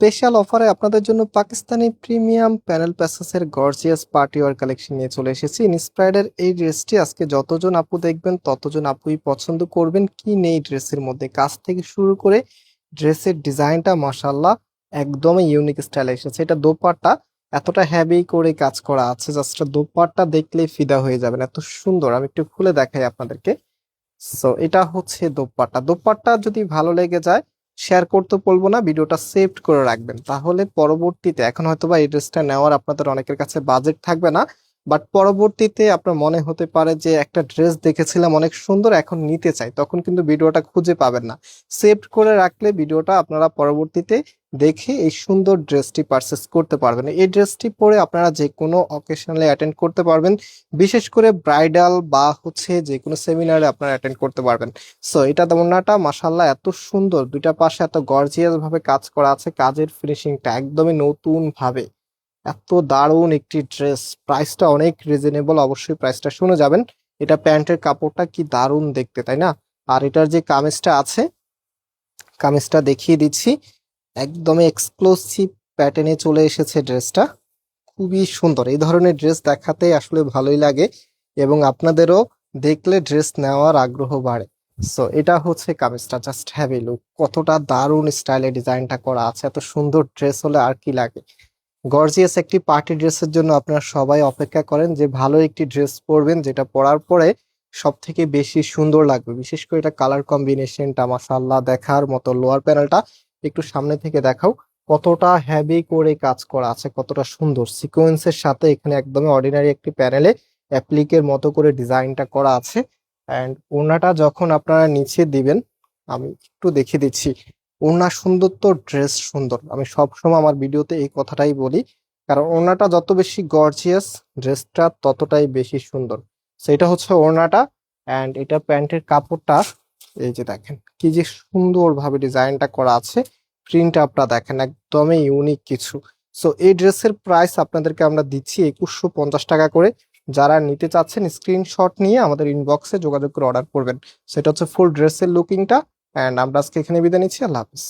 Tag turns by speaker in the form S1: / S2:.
S1: Special অফারে আপনাদের জন্য পাকিস্তানি প্রিমিয়াম প্যানেল প্যাসেসের গর্জিয়াস পার্টি ওয়ার কালেকশন নিয়ে চলে এসেছি। ইনস্পায়ার্ডের এই ড্রেসটি আজকে যতজন আপু দেখবেন, ততজন আপুই পছন্দ করবেন কি নেই ড্রেসের মধ্যে। কাজ থেকে শুরু করে ড্রেসের ডিজাইনটা মাসাল্লাহ একদমই ইউনিক স্টাইল এসেছে। এটা দোপাট্টা, এতটা হ্যাভি করে কাজ করা আছে, জাস্ট দোপাট্টা দেখলেই ফিদা হয়ে যাবেন। এত সুন্দর, আমি একটু খুলে দেখাই আপনাদেরকে। সো এটা হচ্ছে দোপাট্টা। দোপাট্টা যদি ভালো লেগে যায় শেয়ার করতে বলব না, ভিডিওটা সেভ করে রাখবেন। তাহলে পরবর্তীতে, এখন হয়তো বা এই ড্রেসটা নেওয়ার আপনাদের অনেকের কাছে বাজেট থাকবে না বাট পরবর্তীতে আপনার মনে হতে পারে যে একটা ড্রেস দেখেছিলাম, অনেক সুন্দর, এখন নিতে চাই, তখন কিন্তু ভিডিওটা খুঁজে পাবেন না। সেভ করে রাখলে ভিডিওটা আপনারা পরবর্তীতে দেখে এই সুন্দর ড্রেসটি পারচেস করতে পারবেন। এই ড্রেসটি পরে আপনারা যে কোনো অকেশনালে অ্যাটেন্ড করতে পারবেন। বিশেষ করে ব্রাইডাল বা হচ্ছে যে কোনো সেমিনারে আপনারা অ্যাটেন্ড করতে পারবেন। সো এটা দমনাটা মাসাল্লাহ এত সুন্দর। দুইটা পাশে এত গর্জিয়াস ভাবে কাজ করা আছে। কাজের ফিনিশিংটা একদমই নতুন ভাবে এত দারুণ একটি ড্রেস প্রাইসটা অনেক রিজনেবল অবশ্যই প্রাইসটা শুনে যাবেন। এটা প্যান্টের কাপড়টা কি দারুণ দেখতে, তাই না? আর এটার যে কামিজটা আছে, কামিজটা দেখিয়ে দিচ্ছি। একদমই এক্সক্লুসিভ প্যাটার্নে চলে এসেছে ড্রেসটা। খুবই সুন্দর। এই ধরনের ড্রেস দেখাতে আসলে ভালোই লাগে এবং আপনাদেরও দেখলে ড্রেস নেওয়ার আগ্রহ বাড়ে। সো এটা হচ্ছে কামিজটা। জাস্ট হ্যাভ এ লুক কতটা দারুণ স্টাইলে ডিজাইনটা করা আছে। এত সুন্দর ড্রেস হলে আর কি লাগে? গর্জিয়াস একটি পার্টি ড্রেসের জন্য আপনারা সবাই অপেক্ষা করেন যে ভালো একটি ড্রেস পরবেন, যেটা পরার পরে সব থেকে বেশি সুন্দর লাগবে। বিশেষ করে এটা কালার কম্বিনেশনটা মাসাল্লাহ দেখার মতো লোয়ার প্যানেলটা একটু সামনে থেকে দেখাও কতটা হ্যাভি করে কাজ করা আছে, কতটা সুন্দর। সিকোয়েন্সের সাথে এখানে একদমই অর্ডিনারি একটি প্যানেলে অ্যাপ্লিকের মতো করে ডিজাইনটা করা আছে। অ্যান্ড ওড়নাটা যখন আপনারা নিচে দিবেন, আমি একটু দেখিয়ে দিচ্ছি। ওড়না সুন্দর তো ড্রেস সুন্দর। আমি সবসময় আমার ভিডিওতে এই কথাটাই বলি। কারণ ওড়নাটা যত বেশি গর্জিয়াস ড্রেসটা ততটাই বেশি সুন্দর। সেটা হচ্ছে ওড়নাটা। অ্যান্ড এটা প্যান্টের কাপড়টা এই যে দেখেন, কি যে সুন্দর ভাবে ডিজাইনটা করা আছে প্রিন্ট আপটা দেখেন একদমই ইউনিক কিছু। সো এই ড্রেসের প্রাইস আপনাদেরকে আমরা দিচ্ছি একুশশো পঞ্চাশ টাকা করে। যারা নিতে চাচ্ছেন স্ক্রিনশট নিয়ে আমাদের ইনবক্সে যোগাযোগ করে অর্ডার করবেন। সেটা হচ্ছে ফুল ড্রেসের লুকিংটা অ্যান্ড আমরা আজকে এখানে বিদায় নিচ্ছি, আল্লাহ হাফিজ।